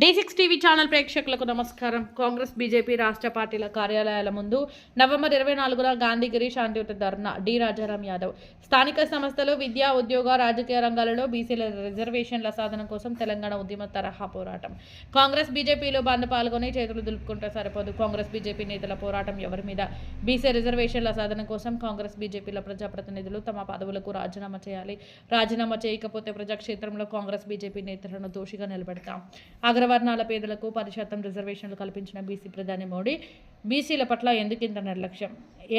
D six TV channel ప్రేక్షకులకు నమస్కారం. Congress BJP రాష్ట్ర పార్టీల కార్యాలయాల ముందు నవంబర్ ఇరవై నాలుగున గాంధీగిరి శాంతియుత ధర్నా. డి రాజారాం యాదవ్. స్థానిక సంస్థలు విద్యా ఉద్యోగ రాజకీయ రంగాలలో బీసీల రిజర్వేషన్ల సాధన కోసం తెలంగాణ ఉద్యమ తరహా పోరాటం. కాంగ్రెస్ బీజేపీలో బంద్ పాల్గొని చేతులు దులుపుకుంటే సరిపోదు. కాంగ్రెస్ బీజేపీ నేతల పోరాటం ఎవరి మీద? బీసీ రిజర్వేషన్ల సాధన కోసం కాంగ్రెస్ బీజేపీల ప్రజాప్రతినిధులు తమ పదవులకు రాజీనామా చేయాలి. రాజీనామా చేయకపోతే ప్రజాక్షేత్రంలో కాంగ్రెస్ బీజేపీ నేతలను దోషిగా నిలబెడతాం. అగ్రవర్ణాల పేదలకు పది శాతం రిజర్వేషన్లు కల్పించిన బీసీ ప్రధాని మోడీ బీసీల పట్ల ఎందుకు ఇంత నిర్లక్ష్యం?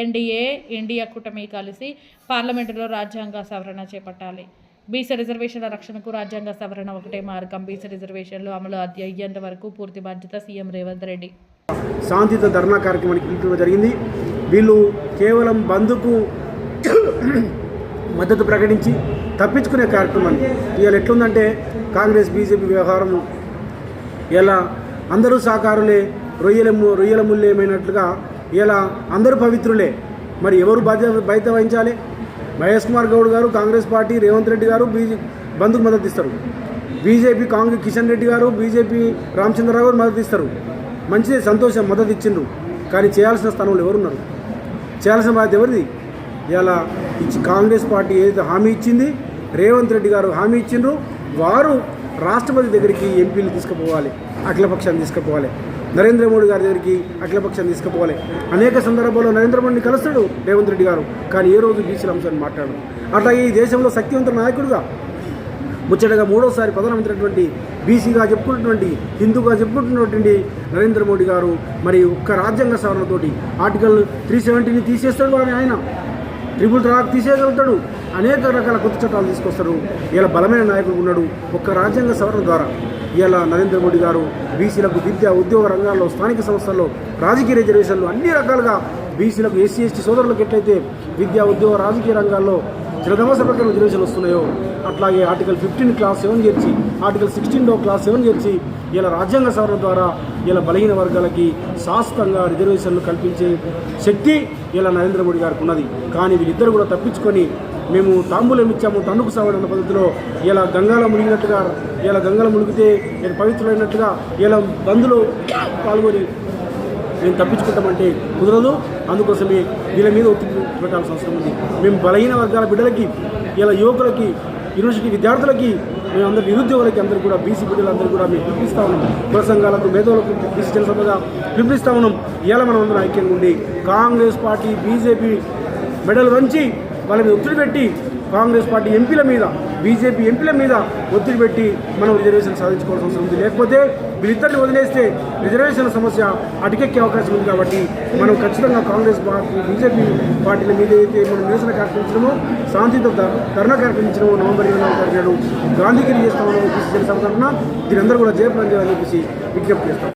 ఎన్డీఏ ఇండియా కూటమి కలిసి పార్లమెంటులో రాజ్యాంగ సవరణ చేపట్టాలి. బీసీ రిజర్వేషన్ల రక్షణకు రాజ్యాంగ సవరణ ఒకటే మార్గం. బీసీ రిజర్వేషన్లు అమలు అయ్యేంత వరకు పూర్తి బాధ్యత సీఎం రేవంత్ రెడ్డి. శాంతియుత ధర్నా కార్యక్రమానికి జరిగింది. వీళ్ళు కేవలం బంధుకు మద్దతు ప్రకటించి తప్పించుకునే కార్యక్రమాన్ని ఇవాళ ఎట్లుందంటే కాంగ్రెస్ బీజేపీ వ్యవహారం ఇలా అందరూ సాకారులే రొయ్యల ము- రొయ్యల ముళ్ళేమైనట్లుగా ఇలా అందరూ పవిత్రులే. మరి ఎవరు బాధ్యత బయట వహించాలి? మహేష్ కుమార్ గౌడ్ గారు కాంగ్రెస్ పార్టీ రేవంత్ రెడ్డి గారు బీజే బంధుకు మద్దతు ఇస్తారు. బీజేపీ కాంగ్రెస్ కిషన్ రెడ్డి గారు బీజేపీ రామచంద్రరావు గారు మద్దతు ఇస్తారు. మంచిదే సంతోషం మద్దతు ఇచ్చిండ్రు. కానీ చేయాల్సిన స్థానంలో ఎవరున్నారు? చేయాల్సిన బాధ్యత ఎవరిది? ఇలా కాంగ్రెస్ పార్టీ ఏదైతే హామీ ఇచ్చింది రేవంత్ రెడ్డి గారు హామీ ఇచ్చిండ్రు వారు రాష్ట్రపతి దగ్గరికి ఎంపీలు తీసుకుపోవాలి అఖిలపక్షాన్ని తీసుకుపోవాలి. నరేంద్ర మోడీ గారి దగ్గరికి అఖిలపక్షాన్ని తీసుకుపోవాలి. అనేక సందర్భాల్లో నరేంద్ర మోడీని కలుస్తాడు రేవంత్ రెడ్డి గారు కానీ ఏ రోజు బీసీల అంశాన్ని మాట్లాడు అట్లాగే ఈ దేశంలో శక్తివంతుల నాయకుడుగా ముచ్చటగా మూడోసారి ప్రధానమంత్రి అయినటువంటి బీసీగా చెప్పుకుంటున్నటువంటి హిందూగా చెప్పుకుంటున్నటువంటి నరేంద్ర మోడీ గారు మరి ఒక్క రాజ్యాంగ సవరణతోటి ఆర్టికల్ త్రీ సెవెంటీని తీసేస్తాడు అని ఆయన. ట్రిపుల్ ట్రాక్ తీసేయగలుగుతాడు. అనేక రకాల కొత్త చట్టాలు తీసుకొస్తారు. ఇలా బలమైన నాయకుడు ఉన్నాడు. ఒక్క రాజ్యాంగ సవరణ ద్వారా ఇలా నరేంద్ర మోడీ గారు బీసీలకు విద్య ఉద్యోగ రంగాల్లో స్థానిక సంస్థల్లో రాజకీయ రిజర్వేషన్లు అన్ని రకాలుగా బీసీలకు ఎస్సీ ఎస్టీ సోదరులకు ఎట్లయితే విద్యా ఉద్యోగ రాజకీయ రంగాల్లో జలదమస ప్రకారం రిజర్వేషన్లు వస్తున్నాయో అట్లాగే ఆర్టికల్ ఫిఫ్టీన్ క్లాస్ సెవెన్ చేర్చి ఆర్టికల్ సిక్స్టీన్లో క్లాస్ సెవెన్ చేర్చి ఇలా రాజ్యాంగ సవరణ ద్వారా ఇలా బలహీన వర్గాలకి శాశ్వతంగా రిజర్వేషన్లు కల్పించే శక్తి ఇలా నరేంద్ర మోడీ గారికి ఉన్నది. కానీ వీళ్ళిద్దరు కూడా తప్పించుకొని మేము తాంబూలం ఇచ్చాము తన్నుకు సావడం పద్ధతిలో ఇలా గంగాల మునిగినట్టుగా ఇలా గంగలో మునిగితే ఇలా పవిత్రమైనట్టుగా ఇలా బంధులో పాల్గొని మేము తప్పించుకుంటామంటే కుదరదు. అందుకోసమే వీళ్ళ మీద ఒత్తిడి పెట్టాల్సిన అవసరం ఉంది. మేము బలహీన వర్గాల బిడ్డలకి ఇలా యువకులకి యూనివర్సిటీ విద్యార్థులకి మేము నిరుద్యోగులకి అందరూ కూడా బీసీ బిడ్డలందరూ కూడా మేము పిలిపిస్తా ఉన్నాం. కుల సంఘాలకు మేధవులకు బీసీ జనసభగా పిలిపిస్తా ఉన్నాం. ఇలా మనం అందరం ఐక్యంగా ఉండి కాంగ్రెస్ పార్టీ బీజేపీ మెడల్ వంచి వాళ్ళని ఒత్తిడి పెట్టి కాంగ్రెస్ పార్టీ ఎంపీల మీద బీజేపీ ఎంపీల మీద ఒత్తిడి పెట్టి మనం రిజర్వేషన్ సాధించుకోవాల్సిన అవసరం ఉంది. లేకపోతే వీళ్ళిద్దరిని వదిలేస్తే రిజర్వేషన్ సమస్య అటుకెక్కే అవకాశం ఉంది కాబట్టి మనం ఖచ్చితంగా కాంగ్రెస్ పార్టీ బీజేపీ పార్టీల మీద అయితే మనం నిరసన కార్యక్రమించడమో శాంతితో ధర్నా కార్యక్రమించడమో నవంబర్ ఇరవై నాలుగు తారీఖు గాంధీగిరి చేస్తామని చెప్పేసి జన దీని అందరూ కూడా జయప్రదం చేయాలని చెప్పేసి విజ్ఞప్తి చేస్తాం.